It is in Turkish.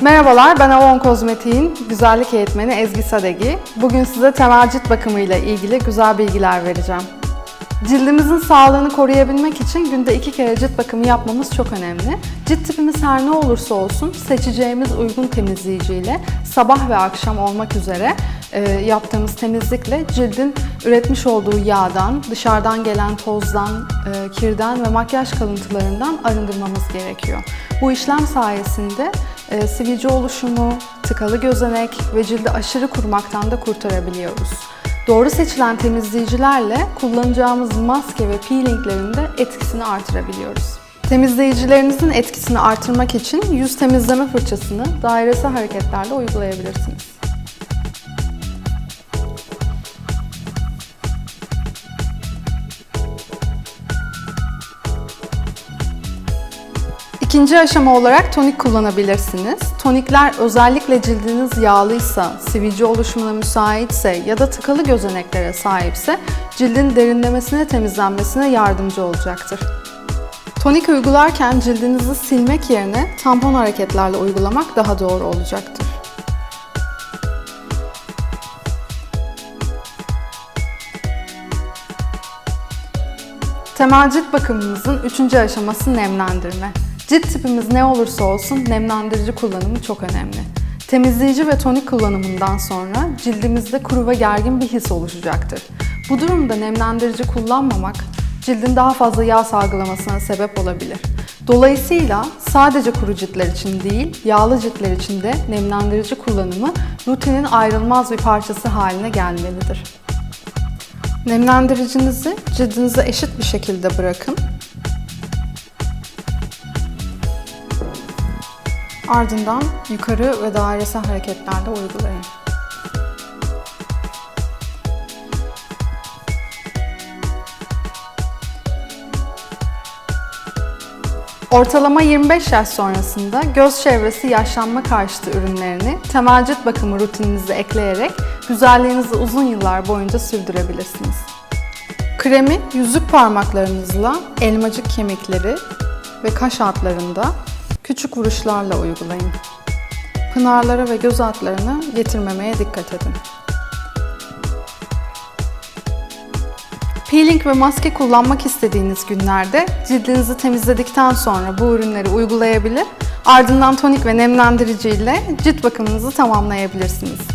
Merhabalar, ben Avon Kozmetik'in güzellik eğitmeni Ezgi Sadegi. Bugün size temel cilt bakımıyla ilgili güzel bilgiler vereceğim. Cildimizin sağlığını koruyabilmek için günde iki kere cilt bakımı yapmamız çok önemli. Cilt tipimiz her ne olursa olsun seçeceğimiz uygun temizleyiciyle sabah ve akşam olmak üzere e, yaptığımız temizlikle cildin üretmiş olduğu yağdan, dışarıdan gelen tozdan, e, kirden ve makyaj kalıntılarından arındırmamız gerekiyor. Bu işlem sayesinde e, sivilce oluşumu, tıkalı gözenek ve cildi aşırı kurumaktan da kurtarabiliyoruz. Doğru seçilen temizleyicilerle kullanacağımız maske ve peelinglerin de etkisini artırabiliyoruz. Temizleyicilerinizin etkisini artırmak için yüz temizleme fırçasını dairesel hareketlerle uygulayabilirsiniz. İkinci aşama olarak tonik kullanabilirsiniz. Tonikler özellikle cildiniz yağlıysa, sivilce oluşumuna müsaitse ya da tıkalı gözeneklere sahipse cildin derinlemesine temizlenmesine yardımcı olacaktır. Tonik uygularken cildinizi silmek yerine tampon hareketlerle uygulamak daha doğru olacaktır. Temel cilt bakımımızın üçüncü aşaması nemlendirme. Cilt tipimiz ne olursa olsun nemlendirici kullanımı çok önemli. Temizleyici ve tonik kullanımından sonra cildimizde kuru ve gergin bir his oluşacaktır. Bu durumda nemlendirici kullanmamak cildin daha fazla yağ salgılamasına sebep olabilir. Dolayısıyla sadece kuru ciltler için değil, yağlı ciltler için de nemlendirici kullanımı rutinin ayrılmaz bir parçası haline gelmelidir. Nemlendiricinizi cildinize eşit bir şekilde bırakın. Ardından yukarı ve dairesel hareketlerle uygulayın. Ortalama 25 yaş sonrasında göz çevresi yaşlanma karşıtı ürünlerini temel cilt bakımı rutininize ekleyerek güzelliğinizi uzun yıllar boyunca sürdürebilirsiniz. Kremi yüzük parmaklarınızla elmacık kemikleri ve kaş altlarında küçük vuruşlarla uygulayın. Pınarlara ve göz altlarını getirmemeye dikkat edin. Peeling ve maske kullanmak istediğiniz günlerde cildinizi temizledikten sonra bu ürünleri uygulayabilir, ardından tonik ve nemlendirici ile cilt bakımınızı tamamlayabilirsiniz.